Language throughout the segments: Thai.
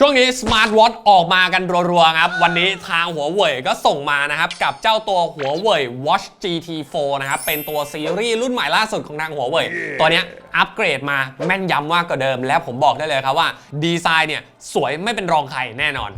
ช่วงนี้ Smart Watch ออกมากันรัวๆครับ วันนี้ทางหัวเว่ยก็ส่งมานะครับ กับเจ้าตัวหัวเว่ย Watch GT4 นะครับ เป็นตัวซีรีส์รุ่นใหม่ล่าสุดของทางหัวเว่ย ตัวเนี้ยอัปเกรดมาแม่นยำมากกว่าเดิม และผมบอกได้เลยครับว่า ดีไซน์เนี่ย สวยไม่เป็นรองใครแน่นอน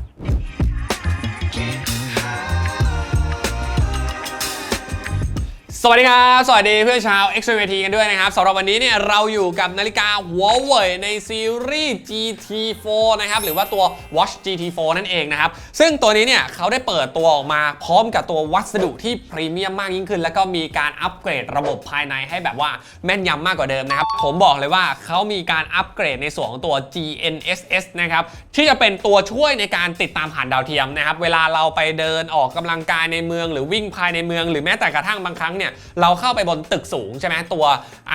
สวัสดีครับ สวัสดีเพื่อนชาว x t r e m t กันด้วยนะครับสำหรับวันนี้เนี่ยเราอยู่กับนาฬิกาหัวเว่ยในซีรีส์ GT4 นะครับหรือว่าตัว Watch GT4 นั่นเองนะครับซึ่งตัวนี้เนี่ยเขาได้เปิดตัวออกมาพร้อมกับตัววัสดุที่พรีเมียมมากยิ่งขึ้น แล้วก็มีการอัปเกรดระบบภายในให้แบบว่าแม่นยำมากกว่าเดิมนะครับผมบอกเลยว่าเขามีการอัปเกรดในส่วนของตัว GNSS นะครับที่จะเป็นตัวช่วยในการติดตามผ่านดาวเทียมนะครับเวลาเราไปเดินออกกำลังกายในเมือง หรือวิ่งภายในเมือง หรือแม้แต่กระทั่งบางครั้งเนี่ยเราเข้าไปบนตึกสูงใช่ไหมตัว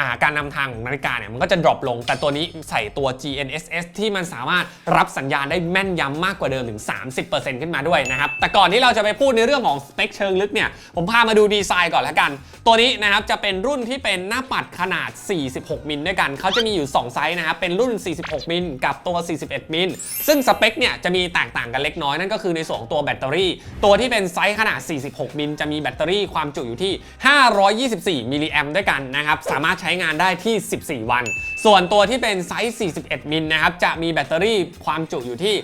าการนำทางของนาฬิกาเนี่ยมันก็จะดรอปลง แต่ตัวนี้ใส่ตัว GNSS ที่มันสามารถรับสัญญาณได้แม่นยำมากกว่าเดิมถึง 30%ขึ้นมาด้วยนะครับแต่ก่อนที่เราจะไปพูดในเรื่องของสเปคเชิงลึกเนี่ยผมพามาดูดีไซน์ก่อนแล้วกัน ตัวนี้นะครับจะเป็นรุ่นที่เป็นหน้าปัดขนาด 46 มิลด้วยกันเขาจะมีอยู่ 2 ไซส์นะครับเป็นรุ่น 46 มิลกับตัว 41 มิลซึ่งสเปคเนี่ยจะมีแตกต่างกันเล็กน้อยนั่นก็คือในส่วนของตัวแบตเตอรี่ ตัวที่เป็นไซส์ขนาด 46 มิลจะมีแบตเตอรี่ความจุอยู่ที่524 มิลลิแอมด้วยกันนะครับ สามารถใช้งานได้ที่ 14 วัน ส่วนตัวที่เป็นไซส์ 41 มิลนะครับ จะมีแบตเตอรี่ความจุอยู่ที่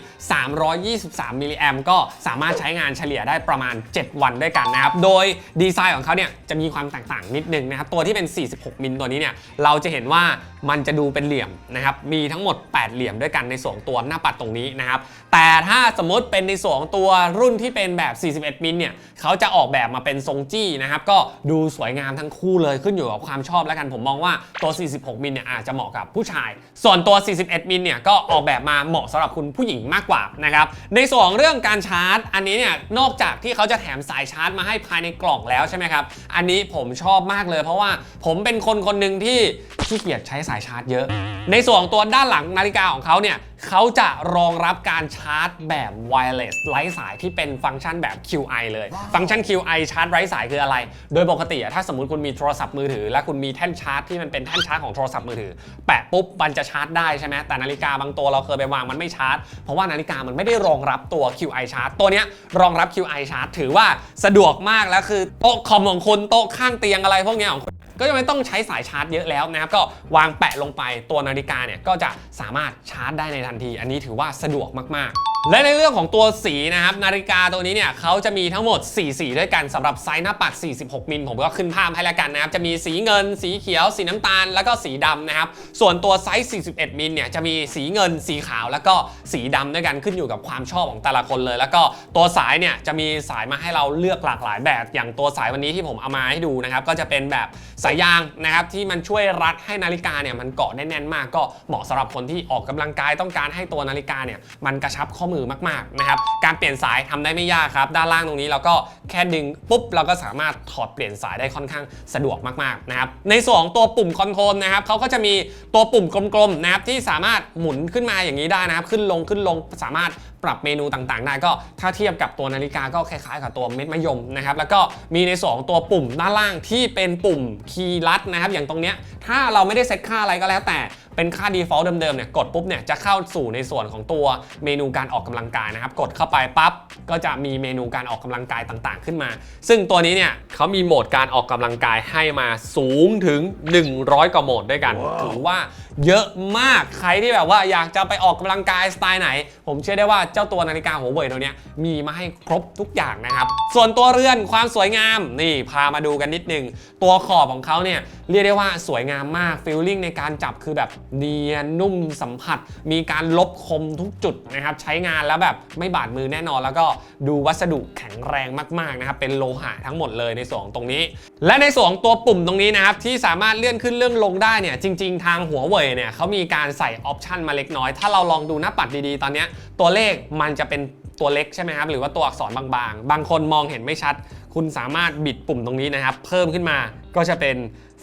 323 มิลลิแอมก็สามารถใช้งานเฉลี่ยได้ประมาณ 7 วันด้วยกันนะครับ โดยดีไซน์ของเขาเนี่ยจะมีความแตกต่างนิดนึงนะครับ ตัวที่เป็น 46 มิลตัวนี้เนี่ย เราจะเห็นว่า มันจะดูเป็นเหลี่ยมนะครับ มีทั้งหมด 8 เหลี่ยมด้วยกันในส่วนตัวหน้าปัดตรงนี้นะครับ แต่ถ้าสมมติเป็นในส่วนตัวรุ่นที่เป็นแบบ 41 มิลเนี่ยเขาจะออกแบบมาเป็นทรงจี้นะครับ ก็ดูสวยงามทั้งคู่เลยขึ้นอยู่กับความชอบแล้วกันผมมองว่าตัว 46 มิลเนี่ยอาจจะเหมาะกับผู้ชาย ส่วนตัว 41 มิลเนี่ยก็ออกแบบมาเหมาะสำหรับคุณผู้หญิงมากกว่านะครับ ในส่วนเรื่องการชาร์จ อันนี้เนี่ยนอกจากที่เขาจะแถมสายชาร์จมาให้ภายในกล่องแล้วใช่ไหมครับ อันนี้ผมชอบมากเลย เพราะว่าผมเป็นคนคนหนึ่งที่ขี้เกียจใช้สายชาร์จเยอะ ในส่วนของตัวด้านหลังนาฬิกาของเขาเนี่ยเขาจะรองรับการชาร์จแบบ wireless ไร้สายที่เป็นฟังก์ชันแบบ QI เลย ฟังก์ชัน QI ชาร์จไร้สายคืออะไร โดยปกติอะถ้าสมมติคุณมีโทรศัพท์มือถือ และคุณมีแท่นชาร์จที่มันเป็นแท่นชาร์จของโทรศัพท์มือถือ แปะปุ๊บมันจะชาร์จได้ใช่ไหมแต่นาฬิกาบางตัวเราเคยไปวางมันไม่ชาร์จ เพราะว่านาฬิกามันไม่ได้รองรับตัว QI ชาร์จตัวเนี้ยรองรับ QI ชาร์จถือว่าสะดวกมากแล้วคือโต๊ะคอมของคุณโต๊ะข้างเตียงอะไรพวกเนี้ยของคุณ ก็จะไม่ต้องใช้สายชาร์จเยอะแล้วนะครับก็วางแปะลงไปตัวนาฬิกาเนี่ยก็จะสามารถชาร์จได้ในทันที อันนี้ถือว่าสะดวกมากๆ และในเรื่องของตัวสีนะครับนาฬิกาตัวนี้เนี่ยเขาจะมีทั้งหมด 4 สีด้วยกันสำหรับไซส์หน้าปัด 46 มิลผมก็ขึ้นภาพให้แล้วกันนะครับจะมีสีเงิน สีเขียว สีน้ำตาล แล้วก็สีดำนะครับส่วนตัวไซส์ 41 มิลเนี่ยจะมีสีเงิน สีขาว แล้วก็สีดำด้วยกันขึ้นอยู่กับความชอบของแต่ละคนเลย แล้วก็ตัวสายเนี่ยจะมีสายมาให้เราเลือกหลากหลายแบบ อย่างตัวสายวันนี้ที่ผมเอามาให้ดูนะครับก็จะเป็นแบบสายยางนะครับที่มันช่วยรัดให้นาฬิกาเนี่ยมันเกาะได้แน่นมาก ก็เหมาะสำหรับคนที่ออกกำลังกายต้องการให้ตัวนาฬิกาเนี่ยมันกระชับข้อมือมากๆนะครับการเปลี่ยนสายทำได้ไม่ยากครับ ด้านล่างตรงนี้เราก็แค่ดึงปุ๊บเราก็สามารถถอดเปลี่ยนสายได้ค่อนข้างสะดวกมากๆนะครับในส่วนของตัวปุ่มคอนโทรลนะครับเขาก็จะมีตัวปุ่มกลมๆนะครับที่สามารถหมุนขึ้นมาอย่างนี้ได้นะครับ ขึ้นลงขึ้นลงสามารถปรับเมนูต่างๆ ได้ก็ถ้าเทียบกับตัวนาฬิกาก็คล้ายๆ กับตัวเม็ดมะยมนะครับแล้วก็มีในส่วนของตัวปุ่มด้านล่างที่เป็นปุ่มคีย์ลัดนะครับอย่างตรงเนี้ยถ้าเราไม่ได้เซตค่าอะไรก็แล้วแต่เป็นค่า default เดิมๆเนี่ยกดปุ๊บเนี่ยจะเข้าสู่ในส่วนของตัวเมนูการออกกำลังกายนะครับกดเข้าไปปั๊บก็จะมีเมนูการออกกำลังกายต่างๆ ขึ้นมา ซึ่งตัวนี้เนี่ยเขามีโหมดการออกกำลังกายให้มาสูงถึง 100 กว่าโหมดด้วยกัน ถือว่าเยอะมากใครที่แบบว่าอยากจะไปออกกำลังกายสไตล์ไหน ผมเชื่อได้ว่าเจ้าตัวนาฬิกาหัวเว่ยตัวนี้มีมาให้ครบทุกอย่างนะครับ ส่วนตัวเรือนความสวยงามนี่พามาดูกันนิดนึง ตัวขอบของเขาเนี่ยเรียกได้ว่าสวยงามมากฟีลลิ่งในการจับคือแบบเนียนนุ่มสัมผัส มีการลบคมทุกจุดนะครับใช้งานแล้วแบบไม่บาดมือแน่นอน แล้วก็ดูวัสดุแข็งแรงมากๆนะครับเป็นโลหะทั้งหมดเลยในส่วนของตรงนี้ และในส่วนของตัวปุ่มตรงนี้นะครับที่สามารถเลื่อนขึ้นเลื่อนลงได้เนี่ยจริง ๆ ทางหัวเว่ยเนี่ยเขามีการใส่ออปชันมาเล็กน้อย ถ้าเราลองดูหน้าปัดดีๆ ตอนนี้ตัวเลขมันจะเป็นตัวเล็กใช่ไหมครับ หรือว่าตัวอักษรบางๆ บางคนมองเห็นไม่ชัด คุณสามารถบิดปุ่มตรงนี้นะครับ เพิ่มขึ้นมา ก็จะเป็น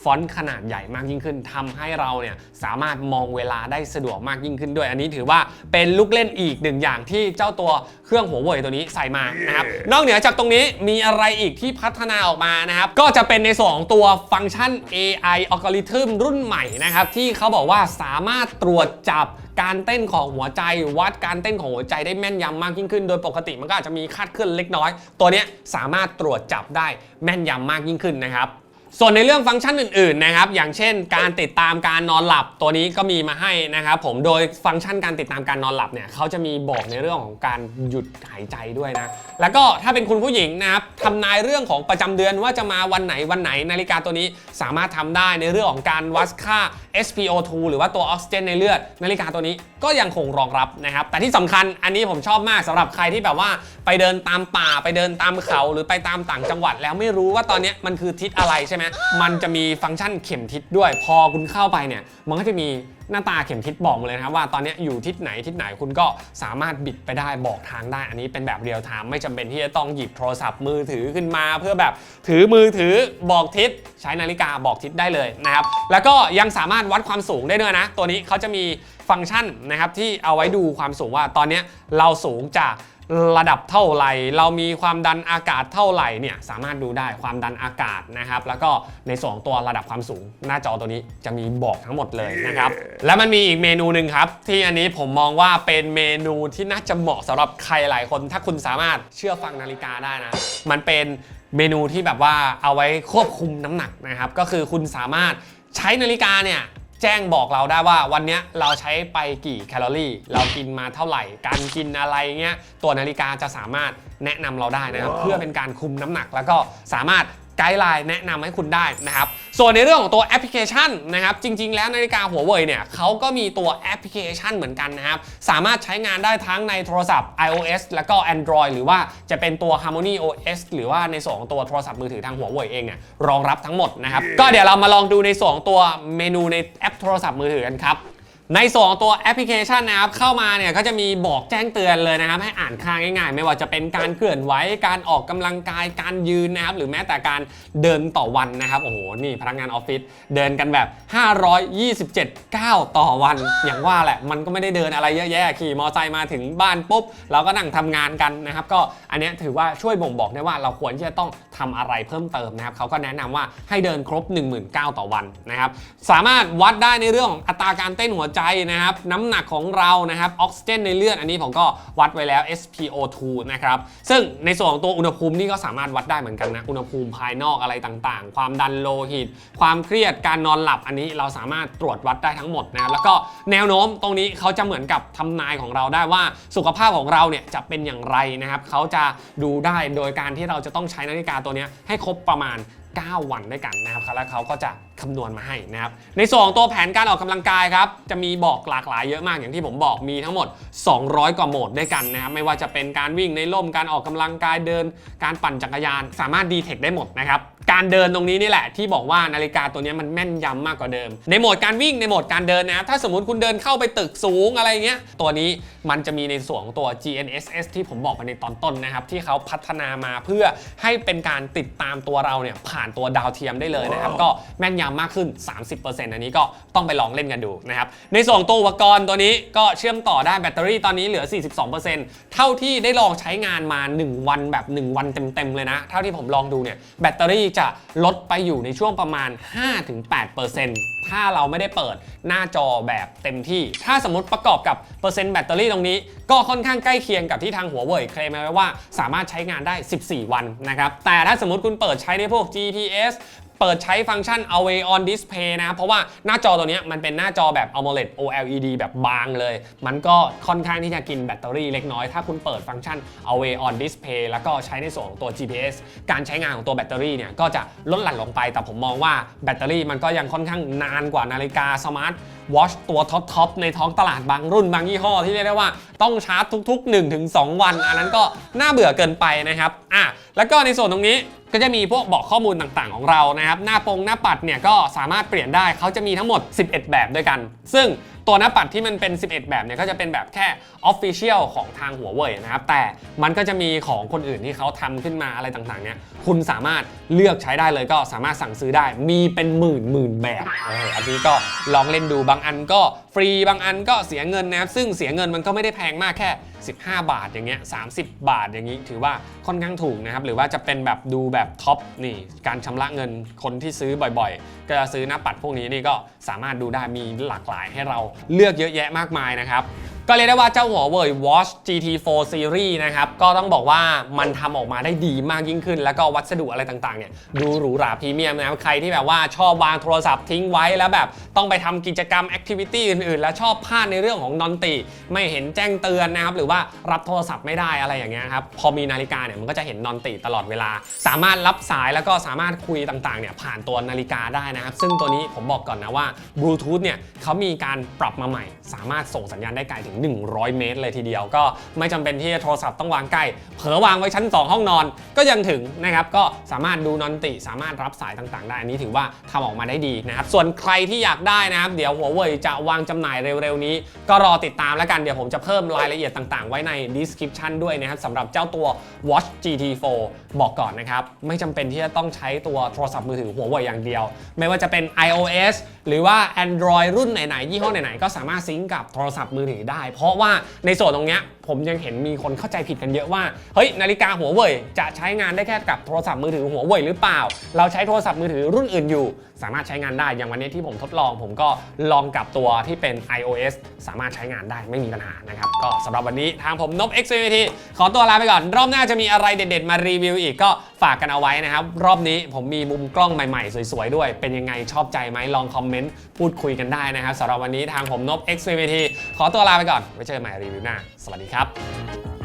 ฟอนต์ขนาดใหญ่มากยิ่งขึ้นทำให้เราเนี่ยสามารถมองเวลาได้สะดวกมากยิ่งขึ้นด้วย อันนี้ถือว่าเป็นลูกเล่นอีกหนึ่งอย่างที่เจ้าตัวเครื่องหัวเว่ยตัวนี้ใส่มานะครับ นอกเหนือจากตรงนี้มีอะไรอีกที่พัฒนาออกมานะครับ ก็จะเป็นในส่วนของตัวฟังก์ชัน AI อัลกอริทึมรุ่นใหม่นะครับ ที่เขาบอกว่าสามารถตรวจจับการเต้นของหัวใจ วัดการเต้นของหัวใจได้แม่นยำมากยิ่งขึ้น โดยปกติมันก็อาจจะมีคาดเคลื่อนเล็กน้อย ตัวเนี้ยสามารถตรวจจับได้แม่นยำมากยิ่งขึ้นนะครับ ส่วนในเรื่องฟังก์ชันอื่นๆนะครับอย่างเช่น การติดตามการนอนหลับตัวนี้ก็มีมาให้นะครับผมโดยฟังก์ชันการติดตามการนอนหลับเนี่ยเขาจะมีบอกในเรื่องของการหยุดหายใจด้วยนะแล้วก็ถ้าเป็นคุณผู้หญิงนะครับทำนายเรื่องของประจำเดือนว่าจะมาวันไหนวันไหนนาฬิกาตัวนี้สามารถทำได้ในเรื่องของการวัดค่า SpO2 หรือว่าตัวออกซิเจนในเลือด นาฬิกาตัวนี้ก็ยังคงรองรับนะครับแต่ที่สำคัญอันนี้ผมชอบมากสำหรับใครที่แบบว่าไปเดินตามป่าไปเดินตามเขาหรือไปตามต่างจังหวัด แล้วไม่รู้ว่าตอนนี้มันคือทิศอะไรใช่ไหมมันจะมีฟังก์ชันเข็มทิศด้วย พอคุณเข้าไปเนี่ย มันก็จะมีหน้าตาเข็มทิศบอกมาเลยนะครับว่าตอนนี้อยู่ทิศไหนทิศไหนคุณก็สามารถบิดไปได้บอกทางได้ อันนี้เป็นแบบเรียลไทม์ไม่จำเป็นที่จะต้องหยิบโทรศัพท์มือถือขึ้นมา เพื่อแบบถือมือถือบอกทิศใช้นาฬิกาบอกทิศได้เลยนะครับ แล้วก็ยังสามารถวัดความสูงได้ด้วยนะ ตัวนี้เขาจะมีฟังก์ชันนะครับที่เอาไว้ดูความสูงว่าตอนนี้เราสูงจาก ระดับเท่าไหร่ เรามีความดันอากาศเท่าไหร่เนี่ยสามารถดูได้ความดันอากาศนะครับ แล้วก็ในส่วนของตัวระดับความสูง หน้าจอตัวนี้จะมีบอกทั้งหมดเลยนะครับ และมันมีอีกเมนูหนึ่งครับ ที่อันนี้ผมมองว่าเป็นเมนูที่น่าจะเหมาะสำหรับใครหลายคน ถ้าคุณสามารถเชื่อฟังนาฬิกาได้นะ มันเป็นเมนูที่แบบว่าเอาไว้ควบคุมน้ำหนักนะครับ ก็คือคุณสามารถใช้นาฬิกาเนี่ย แจ้งบอกเราได้ว่าวันเนี้ยเราใช้ไปกี่แคลอรี่ เรากินมาเท่าไหร่ การกินอะไรเงี้ยตัวนาฬิกาจะสามารถแนะนำเราได้นะครับ เพื่อเป็นการคุมน้ำหนักแล้วก็สามารถ ไกด์ไลน์แนะนำให้คุณได้นะครับส่วนในเรื่องของตัวแอปพลิเคชันนะครับจริง ๆ แล้วนาฬิกาหัวเว่ยเนี่ยเขาก็มีตัวแอปพลิเคชันเหมือนกันนะครับสามารถใช้งานได้ทั้งในโทรศัพท์ iOS แล้วก็ Android หรือว่าจะเป็นตัว Harmony OS หรือว่าในส่วนของตัวโทรศัพท์มือถือทางหัวเว่ยเองเนี่ยรองรับทั้งหมดนะครับก็เดี๋ยวเรามาลองดูในส่วนของตัวเมนูในแอปโทรศัพท์มือถือกันครับ ในส่วนของตัวแอปพลิเคชันนะครับเข้ามาเนี่ยก็จะมีบอกแจ้งเตือนเลยนะครับ ให้อ่านค่าง่ายๆ ไม่ว่าจะเป็นการเคลื่อนไหวการออกกำลังกายการยืนนะครับหรือแม้แต่การเดินต่อวันนะครับโอ้โหนี่พนักงานออฟฟิศเดินกันแบบ 527ก้าวต่อวัน อย่างว่าแหละมันก็ไม่ได้เดินอะไรเยอะแยะขี่มอไซค์มาถึงบ้านปุ๊บ เราก็นั่งทำงานกันนะครับ ก็อันนี้ถือว่าช่วยบ่งบอกได้ว่าเราควรที่จะต้องทำอะไรเพิ่มเติมนะครับเขาก็แนะนำว่าให้เดินครบ 19,000 ต่อวันนะครับสามารถวัดได้ในเรื่องของอัตราการเต้นหัวใจนะครับน้ำหนักของเรานะครับออกซิเจนในเลือดอันนี้ผมก็วัดไว้แล้ว SpO2 นะครับซึ่งในส่วนของตัวอุณหภูมินี่ก็สามารถวัดได้เหมือนกันนะอุณหภูมิภายนอกอะไรต่างๆ ความดันโลหิต ความเครียดการนอนหลับอันนี้เราสามารถตรวจวัดได้ทั้งหมดนะครับแล้วก็แนวโน้มตรงนี้เขาจะเหมือนกับทำนายของเราได้ว่าสุขภาพของเราเนี่ยจะเป็นอย่างไรนะครับเขาจะดูได้โดยการที่เราจะต้องใช้นาฬิกาตัวนี้ให้ครบประมาณ 9 วันด้วยกันนะครับแล้วเขาก็จะ คำนวณมาให้นะครับ ในส่วนของตัวแผนการออกกำลังกายครับ จะมีบอกหลากหลายเยอะมากอย่างที่ผมบอกมีทั้งหมด 200 กว่าโหมดด้วยกันนะครับ ไม่ว่าจะเป็นการวิ่งในร่มการออกกำลังกายเดิน การปั่นจักรยาน สามารถดีเทคได้หมดนะครับการเดินตรงนี้นี่แหละที่บอกว่านาฬิกาตัวนี้มันแม่นยำมากกว่าเดิม ในโหมดการวิ่งในโหมดการเดินนะครับถ้าสมมติคุณเดินเข้าไปตึกสูงอะไรเงี้ยตัวนี้มันจะมีในส่วนของตัว GNSS ที่ผมบอกไปในตอนต้นนะครับ ที่เขาพัฒนามาเพื่อให้เป็นการติดตามตัวเราเนี่ยผ่านตัวดาวเทียมได้เลยนะครับ ก็แม่นยำมากขึ้น 30%อันนี้ก็ต้องไปลองเล่นกันดูนะครับ ในส่วนตัวอุปกรณ์ตัวนี้ก็เชื่อมต่อได้แบตเตอรี่ตอนนี้เหลือ 42%เท่าที่ได้ลองใช้งานมา 1 วันแบบ 1 วันเต็มๆเลยนะ เท่าที่ผมลองดูเนี่ยแบตเตอรี่จะลดไปอยู่ในช่วงประมาณ 5-8%ถ้าเราไม่ได้เปิดหน้าจอแบบเต็มที่ ถ้าสมมติประกอบกับเปอร์เซ็นต์แบตเตอรี่ตรงนี้ ก็ค่อนข้างใกล้เคียงกับที่ทางหัวเว่ยเคลมไว้ว่าสามารถใช้งานได้ 14 วันนะครับแต่ถ้าสมมติคุณเปิดใช้ในพวก GPS เปิดใช้ฟังก์ชัน Away on Display นะครับเพราะว่าหน้าจอตัวนี้มันเป็นหน้าจอแบบ AMOLED OLED แบบบางเลย มันก็ค่อนข้างที่จะกินแบตเตอรี่เล็กน้อย ถ้าคุณเปิดฟังก์ชัน Away on Display แล้วก็ใช้ในส่วนของตัว GPS การใช้งานของตัวแบตเตอรี่เนี่ยก็จะลดหลั่นลงไป แต่ผมมองว่าแบตเตอรี่มันก็ยังค่อนข้างนานกว่านาฬิกาสมาร์ท วอชตัวท็อปๆในท้องตลาดบางรุ่นบางยี่ห้อที่เรียกได้ว่าต้องชาร์จทุก ๆ 1-2 วัน อันนั้นก็น่าเบื่อเกินไปนะครับอะแล้วก็ในส่วนตรงนี้ก็จะมีพวกบอกข้อมูลต่างๆของเรานะครับ หน้าปงหน้าปัดเนี่ยก็สามารถเปลี่ยนได้เขาจะมีทั้งหมด 11 แบบด้วยกัน ซึ่ง ตัวหน้าปัดที่มันเป็น 11 แบบเนี่ยก็จะเป็นแบบแค่ Official ของทางหัวเว่ยนะครับ แต่มันก็จะมีของคนอื่นที่เขาทำขึ้นมาอะไรต่างๆเนี่ยคุณสามารถเลือกใช้ได้เลยก็สามารถสั่งซื้อได้มีเป็นหมื่นหมื่นแบบเอออันนี้ก็ลองเล่นดูบางอันก็ฟรีบางอันก็เสียเงินนะครับซึ่งเสียเงินมันก็ไม่ได้แพงมากแค่ 15 บาทอย่างเงี้ย30 บาทอย่างนี้ถือว่าค่อนข้างถูกนะครับ หรือว่าจะเป็นแบบดูแบบท็อปนี่การชำระเงินคนที่ซื้อบ่อยๆ ก็จะซื้อหน้าปัดพวกนี้นี่ก็สามารถดูได้มีหลากหลายให้เราเลือกเยอะแยะมากมายนะครับ ก็เรียกได้ว่าเจ้าหัวเว่ย Watch GT4 Series นะครับ ก็ต้องบอกว่ามันทำออกมาได้ดีมากยิ่งขึ้น แล้วก็วัสดุอะไรต่างๆเนี่ยดูหรูหราพรีเมียมนะครับ ใครที่แบบว่าชอบวางโทรศัพท์ทิ้งไว้แล้วแบบต้องไปทำกิจกรรมแอคทิวิตี้อื่นๆ แล้วชอบพลาดในเรื่องของนอนติไม่เห็นแจ้งเตือนนะครับ หรือว่ารับโทรศัพท์ไม่ได้อะไรอย่างเงี้ยครับ พอมีนาฬิกาเนี่ยมันก็จะเห็นนอนติตลอดเวลา สามารถรับสายแล้วก็สามารถคุยต่างๆเนี่ยผ่านตัวนาฬิกาได้นะครับ ซึ่งตัวนี้ผมบอกก่อนนะว่าบลูทูธเนี่ยเขามีการปรับมาใหม่ สามารถส่งสัญญาณได้ไกลถึง100 เมตรเลยทีเดียว ก็ไม่จำเป็นที่จะโทรศัพท์ต้องวางใกล้ เผลอวางไว้ชั้น 2 ห้องนอนก็ยังถึงนะครับ ก็สามารถดูนอนติสามารถรับสายต่างๆ ได้ อันนี้ถือว่าทำออกมาได้ดีนะครับ ส่วนใครที่อยากได้นะครับ เดี๋ยวหัวเว่ยจะวางจำหน่ายเร็วๆนี้ ก็รอติดตามแล้วกันเดี๋ยวผมจะเพิ่มรายละเอียดต่างๆ ไว้ใน description ด้วยนะครับสำหรับเจ้าตัว Watch GT4 บอกก่อนนะครับไม่จำเป็นที่จะต้องใช้ตัวโทรศัพท์มือถือหัวเว่ยอย่างเดียว ไม่ว่าจะเป็น iOS หรือว่า Android รุ่นไหนๆยี่ห้อไหนๆก็สามารถซิงก์กับโทรศัพท์มือถือได้เพราะว่าในส่วนตรงเนี้ยผมยังเห็นมีคนเข้าใจผิดกันเยอะว่า เฮ้ยนาฬิกาหัวเว่ยจะใช้งานได้แค่กับโทรศัพท์มือถือหัวเว่ยหรือเปล่า เราใช้โทรศัพท์มือถือรุ่นอื่นอยู่สามารถใช้งานได้อย่างวันนี้ที่ผมทดลอง ผมก็ลองกับตัวที่เป็น iOS สามารถใช้งานได้ไม่มีปัญหานะครับก็สำหรับวันนี้ทางผมนบ XVT ขอตัวลาไปก่อน รอบหน้าจะมีอะไรเด็ด ๆ มารีวิวอีกก็ฝากกันเอาไว้นะครับ รอบนี้ผมมีมุมกล้องใหม่ๆ สวย ๆ ด้วย เป็นยังไงชอบใจไหมลองคอมเมนต์พูดคุยกันได้นะครับสำหรับวันนี้ทางผมนบ XVT ขอตัวลาไปก่อนไว้เจอกันใหม่รีวิวหน้า สวัสดีครับ